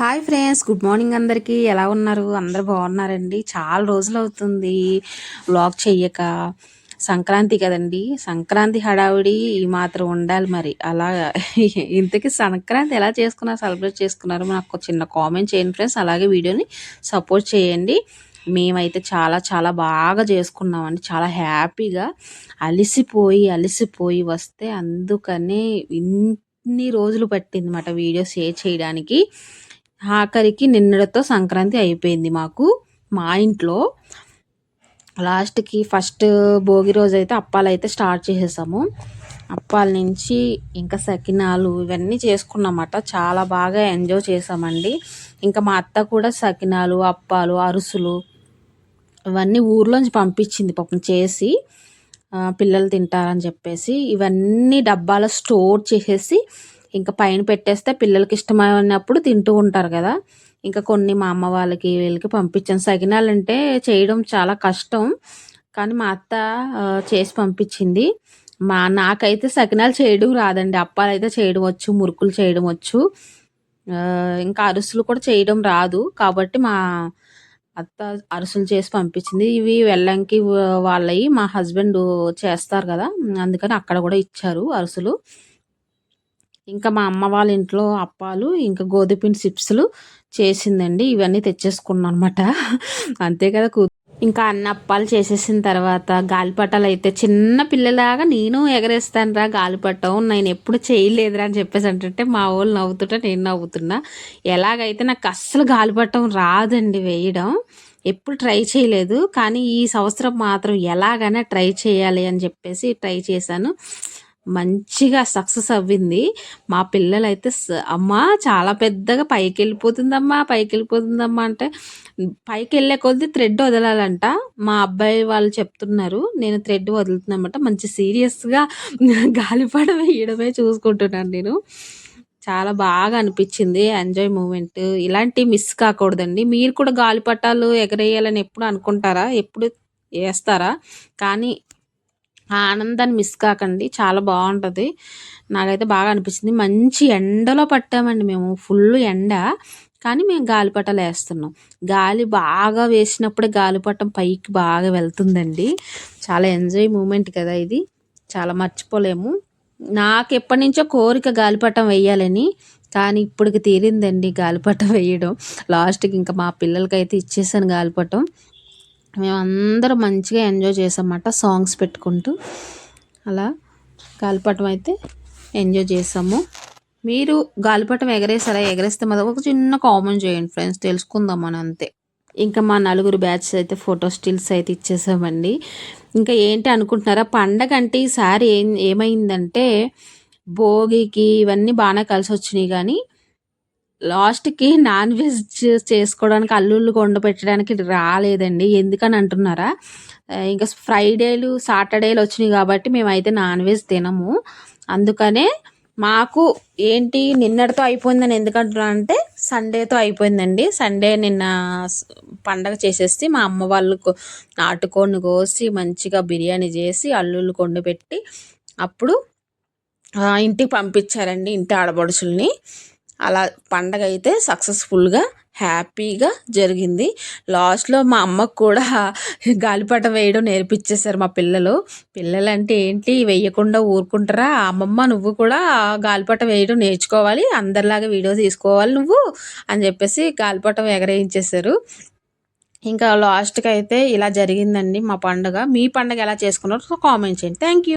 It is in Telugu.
హాయ్ ఫ్రెండ్స్ గుడ్ మార్నింగ్ అందరికీ. ఎలా ఉన్నారు? అందరు బాగున్నారండి. చాలా రోజులు అవుతుంది. వ్లాగ్ చెయ్యక. సంక్రాంతి కదండి. సంక్రాంతి హడావిడి ఈ మాత్రం ఉండాలి మరి. అలా ఇంతకీ సంక్రాంతి ఎలా చేసుకున్నారు సెలబ్రేట్ చేసుకున్నారు? నాకు చిన్న కామెంట్ చేయండి ఫ్రెండ్స్. అలాగే వీడియోని సపోర్ట్ చేయండి. మేమైతే చాలా చాలా బాగా చేసుకున్నామండి. చాలా హ్యాపీగా. అలిసిపోయి అలిసిపోయి వస్తే అందుకనే ఇన్ని రోజులు పట్టింది మాట వీడియో షేర్ చేయడానికి. ఆఖరికి నిన్నటితో సంక్రాంతి అయిపోయింది మాకు మా ఇంట్లో. లాస్ట్కి ఫస్ట్ భోగి రోజు అయితే అప్పాలు అయితే స్టార్ట్ చేసేసాము. అప్పాల నుంచి ఇంకా సకినాలు ఇవన్నీ చేసుకున్నమాట. చాలా బాగా ఎంజాయ్ చేసామండి. ఇంకా మా అత్త కూడా సకినాలు అప్పాలు అరుసులు ఇవన్నీ ఊర్లోంచి పంపించింది పాపం చేసి పిల్లలు తింటారని చెప్పేసి ఇవన్నీ డబ్బాలో స్టోర్ చేసేసి ఇంకా పైన పెట్టేస్తే పిల్లలకి ఇష్టమైనప్పుడు తింటూ ఉంటారు కదా. ఇంకా కొన్ని మా అమ్మ వాళ్ళకి వీళ్ళకి పంపించాను. సగినాలంటే చేయడం చాలా కష్టం. కానీ మా అత్త చేసి పంపించింది. మా నాకైతే సకినాలు చేయడం రాదండి. అప్పాలు అయితే చేయడం వచ్చు మురుకులు చేయడం వచ్చు. ఇంకా అరుసులు కూడా చేయడం రాదు. కాబట్టి మా అత్త అరుసులు చేసి పంపించింది. ఇవి వెళ్ళంకి వాళ్ళవి మా హస్బెండ్ చేస్తారు కదా. అందుకని అక్కడ కూడా ఇచ్చారు అరుసులు. ఇంకా మా అమ్మ వాళ్ళ ఇంట్లో అప్పాలు ఇంకా గోధుపిండి చిప్స్లు చేసిందండి. ఇవన్నీ తెచ్చేసుకున్నాను అనమాట అంతే కదా కూ. ఇంకా అన్న అప్పాలు చేసేసిన తర్వాత గాలిపటాలు అయితే చిన్న పిల్లలాగా నేను ఎగరేస్తాను రా గాలిపటం నేను ఎప్పుడు చేయలేదురా అని చెప్పేసి అంటే మా వాళ్ళు నవ్వుతుంటే నేను నవ్వుతున్నా. ఎలాగైతే నాకు అస్సలు గాలిపటం రాదండి వేయడం. ఎప్పుడు ట్రై చేయలేదు. కానీ ఈ సంవత్సరం మాత్రం ఎలాగైనా ట్రై చేయాలి అని చెప్పేసి ట్రై చేశాను. మంచిగా సక్సెస్ అవ్వింది. మా పిల్లలైతే అమ్మ చాలా పెద్దగా పైకి వెళ్ళిపోతుందమ్మా పైకి వెళ్ళిపోతుందమ్మా అంటే పైకి వెళ్ళే కొద్ది థ్రెడ్ వదలాలంట. మా అబ్బాయి వాళ్ళు చెప్తున్నారు నేను థ్రెడ్ వదులుతున్నమాట మంచి సీరియస్గా గాలిపడ వేయడమే చూసుకుంటున్నాను నేను. చాలా బాగా అనిపించింది ఎంజాయ్ మూమెంట్. ఇలాంటివి మిస్ కాకూడదండి. మీరు కూడా గాలిపటాలు ఎగరేయాలని ఎప్పుడు అనుకుంటారా? ఎప్పుడు వేస్తారా? కానీ ఆ ఆనందాన్ని మిస్ కాకండి. చాలా బాగుంటుంది. నాకైతే బాగా అనిపించింది మంచి ఎండలో పట్టామండి మేము. ఫుల్ ఎండ. కానీ మేము గాలిపటాలు వేస్తున్నాం. గాలి బాగా వేసినప్పుడే గాలిపటం పైకి బాగా వెళ్తుందండి. చాలా ఎంజాయ్ మూమెంట్ కదా ఇది. చాలా మర్చిపోలేము. నాకు ఎప్పటి నుంచో కోరిక గాలిపటం వేయాలని. కానీ ఇప్పటికి తీరిందండి గాలిపటం వేయడం. లాస్ట్కి ఇంకా మా పిల్లలకైతే ఇచ్చేసాను గాలిపటం. మేమందరం మంచిగా ఎంజాయ్ చేసామన్నమాట సాంగ్స్ పెట్టుకుంటూ. అలా గాలిపటం అయితే ఎంజాయ్ చేసాము మీరు గాలిపటం ఎగరేసారా ఎగరేస్తే మాది ఒక చిన్న కామెంట్ చేయండి ఫ్రెండ్స్ తెలుసుకుందాం అని అంతే. ఇంకా మా నలుగురు బ్యాచ్స్ అయితే ఫోటో స్టిల్స్ అయితే ఇచ్చేసామండి. ఇంకా ఏంటి అనుకుంటున్నారా? పండగ అంటే ఈసారి ఏం ఏమైందంటే భోగికి ఇవన్నీ బాగానే కలిసి వచ్చినాయి కానీ లాస్ట్‌కి నాన్ వెజ్ చేసుకోవడానికి అల్లుళ్ళు కొండ పెట్టడానికి రాలేదండి. ఎందుకని అంటున్నారా? ఇంకా ఫ్రైడేలు, సాటర్డేలు వచ్చినాయి కాబట్టి మేమైతే నాన్ వెజ్ తినము. అందుకనే మాకు ఏంటి నిన్నటితో అయిపోయిందని ఎందుకంటున్నా అంటే సండేతో అయిపోయిందండి. సండే నిన్న పండగ చేసేసి మా అమ్మ వాళ్ళకు నాటుకోడిని కోసి మంచిగా బిర్యానీ చేసి అల్లుళ్ళు పెట్టి అప్పుడు ఇంటికి పంపించారండి ఇంటి ఆడపడుచుల్ని. అలా పండగ అయితే సక్సెస్ఫుల్గా హ్యాపీగా జరిగింది. లాస్ట్లో మా అమ్మకు కూడా గాలిపటం వేయడం నేర్పించేశారు మా పిల్లలు. పిల్లలు అంటే ఏంటి? వేయకుండా ఊరుకుంటారా? అమ్మమ్మ నువ్వు కూడా గాలిపటం వేయడం నేర్చుకోవాలి. అందరిలాగా వీడియో తీసుకోవాలి నువ్వు అని చెప్పేసి గాలిపటం ఎగరేయించేశారు. ఇంకా లాస్ట్కి అయితే ఇలా జరిగిందండి మా పండుగ. మీ పండుగ ఎలా చేసుకున్నారో కామెంట్ చేయండి. Thank you